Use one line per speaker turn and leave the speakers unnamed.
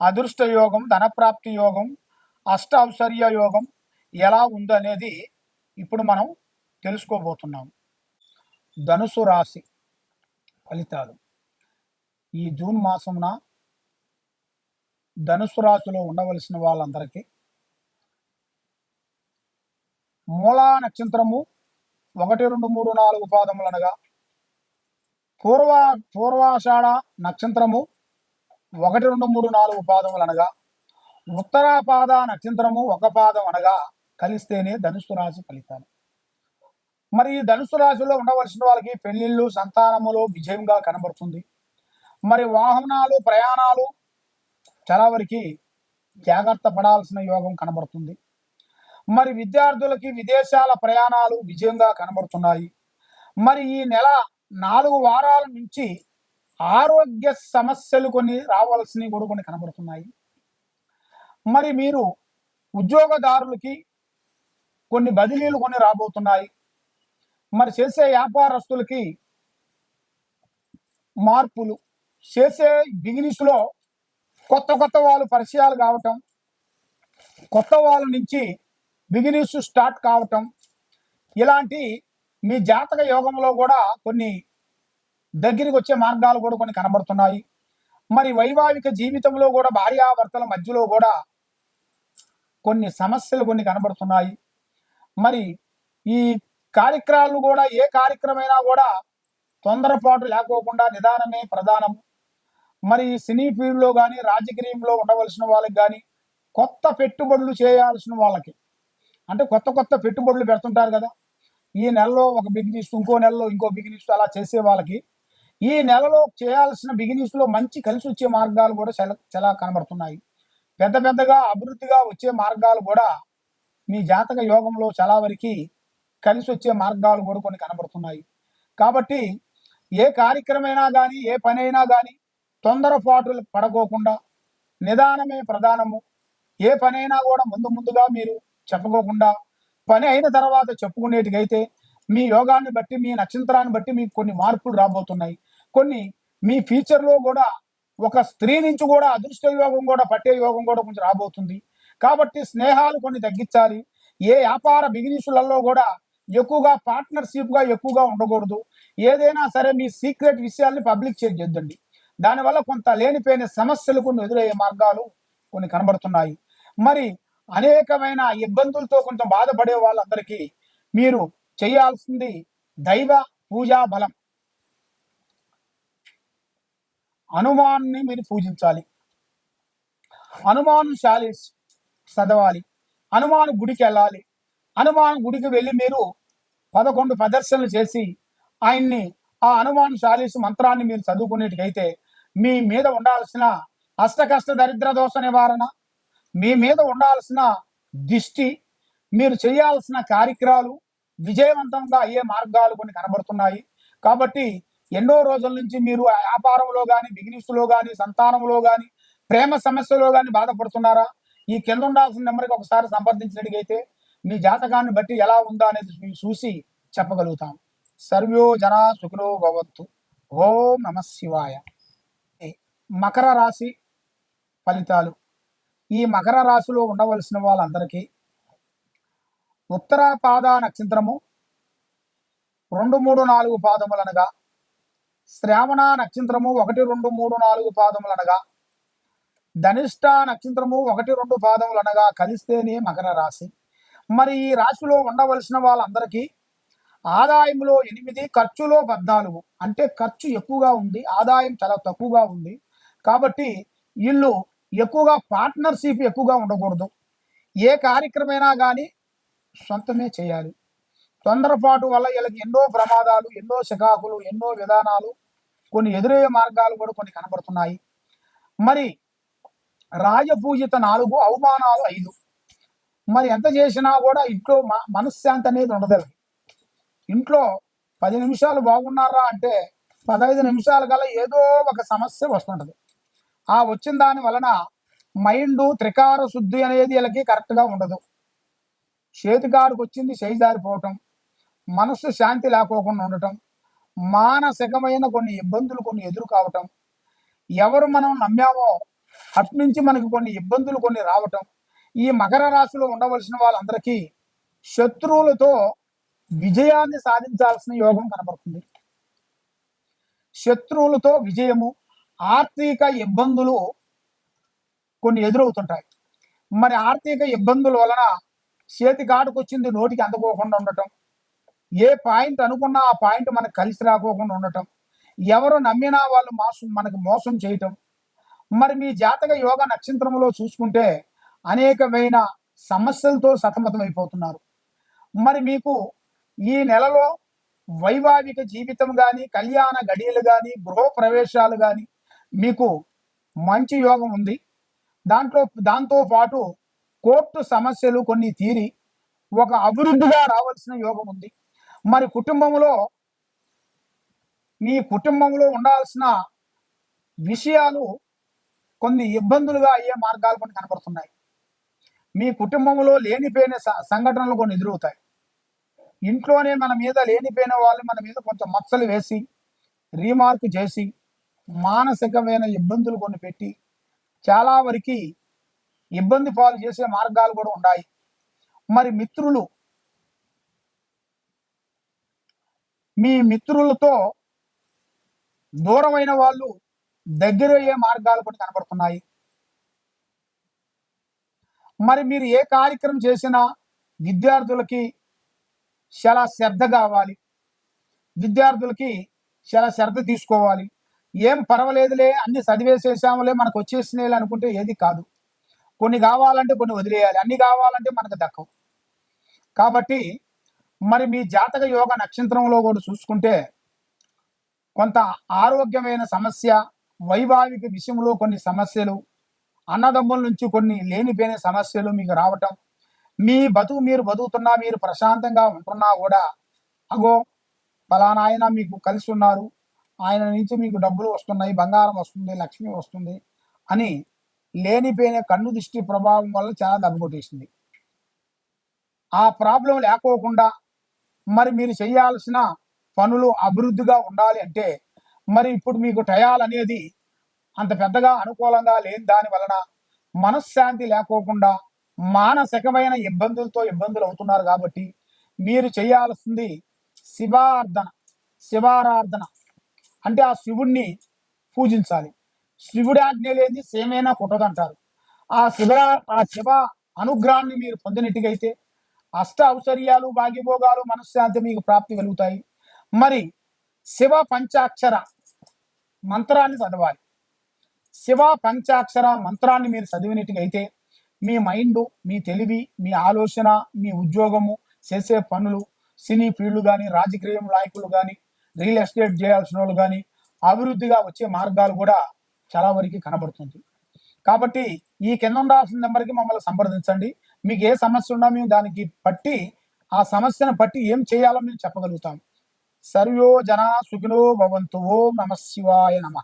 అదృష్ట యోగం ధనప్రాప్తి యోగం అష్ట ఔశ్వర్య యోగం ఎలా ఉందనేది ఇప్పుడు మనం తెలుసుకోబోతున్నాం. ధనుసు రాశి ఫలితాలు. ఈ జూన్ మాసమున ధనుసు రాశిలో ఉండవలసిన వాళ్ళందరికీ మూలా నక్షత్రము ఒకటి రెండు మూడు నాలుగు పాదములనగా పూర్వ పూర్వాషాఢ నక్షత్రము ఒకటి రెండు మూడు నాలుగు పాదములు అనగా ఉత్తరాపాద నక్షత్రము ఒక పాదం అనగా కలిస్తేనే ధనుసు రాశి ఫలితాలు. మరి ఈ ధనుసు రాశిలో ఉండవలసిన వాళ్ళకి పెళ్ళిళ్ళు సంతానములు విజయంగా కనబడుతుంది. మరి వాహనాలు ప్రయాణాలు చాలా వరకు జాగ్రత్త పడాల్సిన యోగం కనబడుతుంది. మరి విద్యార్థులకి విదేశాల ప్రయాణాలు విజయంగా కనబడుతున్నాయి. మరి ఈ నెల నాలుగు వారాల నుంచి ఆరోగ్య సమస్యలు కొన్ని రావాల్సినవి కూడా కొన్ని కనబడుతున్నాయి. మరి మీరు ఉద్యోగదారులకి కొన్ని బదిలీలు కొన్ని రాబోతున్నాయి. మరి చేసే వ్యాపారస్తులకి మార్పులు చేసే బిజినెస్లో కొత్త కొత్త వాళ్ళు పరిచయాలు కావటం కొత్త వాళ్ళ నుంచి బిజినెస్ స్టార్ట్ కావటం ఇలాంటి మీ జాతక యోగంలో కూడా కొన్ని దగ్గరికి వచ్చే మార్గాలు కూడా కొన్ని కనబడుతున్నాయి. మరి వైవాహిక జీవితంలో కూడా భార్యాభర్తల మధ్యలో కూడా కొన్ని సమస్యలు కొన్ని కనబడుతున్నాయి. మరి ఈ కార్యక్రమాలు కూడా ఏ కార్యక్రమైనా కూడా తొందరపాటు లేకోకుండా నిదానమే ప్రధానం. మరి సినీ ఫీల్డ్లో కానీ రాజకీయంలో ఉండవలసిన వాళ్ళకి కానీ కొత్త పెట్టుబడులు చేయాల్సిన వాళ్ళకి అంటే కొత్త కొత్త పెట్టుబడులు పెడుతుంటారు కదా ఈ నెలలో ఒక బిజినెస్ ఇంకో నెలలో ఇంకో బిజినెస్ అలా చేసే వాళ్ళకి ఈ నెలలో చేయాల్సిన బిగినింగ్స్లో మంచి కలిసి వచ్చే మార్గాలు కూడా చాలా చాలా కనబడుతున్నాయి. పెద్ద పెద్దగా అభివృద్ధిగా వచ్చే మార్గాలు కూడా మీ జాతక యోగంలో చాలా వరకు కలిసి వచ్చే మార్గాలు కూడా కొన్ని కనబడుతున్నాయి. కాబట్టి ఏ కార్యక్రమైనా కానీ ఏ పని అయినా కానీ తొందరపాటులు పడకోకుండా నిదానమే ప్రధానము. ఏ పనైనా కూడా ముందు ముందుగా మీరు చెప్పుకోకుండా పని అయిన తర్వాత చెప్పుకునేటికైతే మీ యోగాన్ని బట్టి మీ నక్షత్రాన్ని బట్టి మీకు కొన్ని మార్పులు రాబోతున్నాయి. కొన్ని మీ ఫ్యూచర్లో కూడా ఒక స్త్రీ నుంచి కూడా అదృష్ట యోగం కూడా పట్టే యోగం కూడా కొంచెం రాబోతుంది. కాబట్టి స్నేహాలు కొన్ని తగ్గించాలి. ఏ వ్యాపార బిజినెస్లలో కూడా ఎక్కువగా పార్ట్నర్షిప్గా ఎక్కువగా ఉండకూడదు. ఏదైనా సరే మీ సీక్రెట్ విషయాల్ని పబ్లిక్ చేయొద్దండి. దానివల్ల కొంత లేనిపోయిన సమస్యలు కొన్ని ఎదురయ్యే మార్గాలు కొన్ని కనబడుతున్నాయి. మరి అనేకమైన ఇబ్బందులతో కొంచెం బాధపడే వాళ్ళందరికీ మీరు చేయాల్సింది దైవ పూజా బలం. హనుమాన్ని మీరు పూజించాలి. హనుమాన్ శాలి చదవాలి. హనుమాన్ గుడికి వెళ్ళాలి. హనుమాన్ గుడికి వెళ్ళి మీరు పదకొండు ప్రదర్శనలు చేసి ఆయన్ని ఆ హనుమాన్ శాలీస్ మంత్రాన్ని మీరు చదువుకునేటికైతే మీ మీద ఉండాల్సిన అష్టకష్ట దరిద్ర దోష నివారణ మీ మీద ఉండాల్సిన దిష్టి మీరు చేయాల్సిన కార్యక్రమాలు విజయవంతంగా అయ్యే మార్గాలు కొన్ని కనబడుతున్నాయి. కాబట్టి ఎన్నో రోజుల నుంచి మీరు వ్యాపారంలో కానీ బిజినెస్లో కానీ సంతానంలో కానీ ప్రేమ సమస్యలో కానీ బాధపడుతున్నారా? ఈ కింద ఉండాల్సిన నెంబర్కి ఒకసారి సంప్రదించినట్టుగైతే మీ జాతకాన్ని బట్టి ఎలా ఉందా అనేది చూసి చెప్పగలుగుతాం. సర్వ్యో జన సుఖినో భవంతు. ఓం నమ శివాయ. ఏ, మకర రాశి ఫలితాలు. ఈ మకర రాశిలో ఉండవలసిన వాళ్ళందరికీ ఉత్తరాపాద నక్షత్రము రెండు మూడు నాలుగు పాదములనగా శ్రావణ నక్షత్రము ఒకటి రెండు మూడు నాలుగు పాదములనగా ధనిష్ట నక్షత్రము ఒకటి రెండు పాదములు అనగా కలిస్తేనే మకర రాశి. మరి ఈ రాశిలో ఉండవలసిన వాళ్ళందరికీ ఆదాయంలో ఎనిమిది ఖర్చులో పద్నాలుగు. అంటే ఖర్చు ఎక్కువగా ఉంది ఆదాయం చాలా తక్కువగా ఉంది. కాబట్టి వీళ్ళు ఎక్కువగా పార్ట్నర్షిప్ ఎక్కువగా ఉండకూడదు. ఏ కార్యక్రమైనా కానీ సొంతమే చేయాలి. తొందరపాటు వల్ల వీళ్ళకి ఎన్నో ప్రమాదాలు ఎన్నో శకాకులు ఎన్నో విధానాలు కొన్ని ఎదురయ్యే మార్గాలు కూడా కొన్ని కనబడుతున్నాయి. మరి రాజపూజిత నాలుగు అవమానాలు ఐదు. మరి ఎంత చేసినా కూడా ఇంట్లో మనశ్శాంతి అనేది ఉండదు. ఇంట్లో పది నిమిషాలు బాగున్నారా అంటే పదహైదు నిమిషాల గల ఏదో ఒక సమస్య వస్తుంటుంది. ఆ వచ్చిన దాని వలన మైండ్ త్రికార శుద్ధి అనేది వీళ్ళకి కరెక్ట్గా ఉండదు. చేతికాడుకు వచ్చింది చేయి జారిపోవటం మనస్సు శాంతి లేకోకుండా ఉండటం మానసికమైన కొన్ని ఇబ్బందులు కొన్ని ఎదురు కావటం ఎవరు మనం నమ్మామో అట్నుంచి మనకు కొన్ని ఇబ్బందులు కొన్ని రావటం ఈ మకర రాశిలో ఉండవలసిన వాళ్ళందరికీ శత్రువులతో విజయాన్ని సాధించాల్సిన యోగం కనబడుతుంది. శత్రువులతో విజయము ఆర్థిక ఇబ్బందులు కొన్ని ఎదురవుతుంటాయి. మరి ఆర్థిక ఇబ్బందుల వలన చేతి కాటుకు వచ్చింది నోటికి అందుకోకుండా ఉండటం. ఏ పాయింట్ అనుకున్నా ఆ పాయింట్ మనకు కలిసి రాకోకుండా ఉండటం. ఎవరు నమ్మినా వాళ్ళు మోసం మనకు మోసం చేయటం. మరి మీ జాతక యోగ నక్షత్రంలో చూసుకుంటే అనేకమైన సమస్యలతో సతమతమైపోతున్నారు. మరి మీకు ఈ నెలలో వైవాహిక జీవితం కానీ కళ్యాణ గడియలు కానీ గృహప్రవేశాలు కానీ మీకు మంచి యోగం ఉంది. దాంట్లో దాంతో పాటు కోర్టు సమస్యలు కొన్ని తీరి ఒక అభివృద్ధిగా రావాల్సిన యోగం ఉంది. మరి కుటుంబంలో మీ కుటుంబంలో ఉండాల్సిన విషయాలు కొన్ని ఇబ్బందులుగా అయ్యే మార్గాలు కొన్ని కనబడుతున్నాయి. మీ కుటుంబంలో లేనిపోయిన స- సంఘటనలు కొన్ని ఎదురవుతాయి. ఇంట్లోనే మన మీద లేనిపోయిన వాళ్ళు మన మీద కొంచెం మచ్చలు వేసి రీమార్క్ చేసి మానసికమైన ఇబ్బందులు కొన్ని పెట్టి చాలా వరకు ఇబ్బంది పాలు చేసే మార్గాలు కూడా ఉన్నాయి. మరి మిత్రులు మీ మిత్రులతో దూరమైన వాళ్ళు దగ్గరయ్యే మార్గాలు కూడా కనబడుతున్నాయి. మరి మీరు ఏ కార్యక్రమం చేసినా విద్యార్థులకి చాలా శ్రద్ధ కావాలి. విద్యార్థులకి చాలా శ్రద్ధ తీసుకోవాలి. ఏం పర్వాలేదులే అన్ని చదివేసేసాములే మనకు వచ్చేసినాయి అనుకుంటే ఏది కాదు. కొన్ని కావాలంటే కొన్ని వదిలేయాలి. అన్ని కావాలంటే మనకు దక్కవు. కాబట్టి మరి మీ జాతక యోగ నక్షత్రంలో కూడా చూసుకుంటే కొంత ఆరోగ్యమైన సమస్య వైవాహిక విషయంలో కొన్ని సమస్యలు అన్నదమ్ముల నుంచి కొన్ని లేనిపోయిన సమస్యలు మీకు రావటం మీ బతుకు మీరు బతుకుతున్నా మీరు ప్రశాంతంగా ఉంటున్నా కూడా అగో ఫలానా ఆయన మీకు కలిసి ఉన్నారు. ఆయన నుంచి మీకు డబ్బులు వస్తున్నాయి బంగారం వస్తుంది లక్ష్మి వస్తుంది అని లేనిపోయిన కన్ను దృష్టి ప్రభావం వల్ల చాలా దెబ్బకొట్టేసింది ఆ ప్రాబ్లం లేకోకుండా మరి మీరు చేయాల్సిన పనులు అభివృద్ధిగా ఉండాలి అంటే మరి ఇప్పుడు మీకు టయాల్ అనేది అంత పెద్దగా అనుకూలంగా లేని దాని వలన మనశ్శాంతి లేకోకుండా మానసికమైన ఇబ్బందులతో ఇబ్బందులు అవుతున్నారు కాబట్టి మీరు చేయాల్సింది శివార్ధన శివారాధన. అంటే ఆ శివుణ్ణి పూజించాలి. శివుడి ఆజ్ఞ లేని సేమైనా కుట్టదంటారు ఆ శివ ఆ శివ అనుగ్రహాన్ని మీరు పొందినట్టుగైతే అష్ట ఔశ్వర్యాలు భాగ్యభోగాలు మనశ్శాంతి మీకు ప్రాప్తి కలుగుతాయి. మరి శివ పంచాక్షర మంత్రాన్ని చదవాలి. శివ పంచాక్షర మంత్రాన్ని మీరు చదివినట్టుగైతే మీ మైండ్ మీ తెలివి మీ ఆలోచన మీ ఉద్యోగము చేసే పనులు సినీ ఫీల్డ్ కానీ రాజకీయం నాయకులు కానీ రియల్ ఎస్టేట్ చేయాల్సిన వాళ్ళు కానీ అభివృద్ధిగా వచ్చే మార్గాలు కూడా చాలా వరకు కనబడుతుంది. కాబట్టి ఈ కింద ఉండాల్సిన నెంబర్కి మమ్మల్ని సంప్రదించండి. మీకు ఏ సమస్య ఉన్నా మేము దానికి పట్టి ఆ సమస్యను బట్టి ఏం చేయాలో మేము చెప్పగలుగుతాం. సర్వో జన సుఖినో భవంతు. ఓం నమ శివాయ నమ.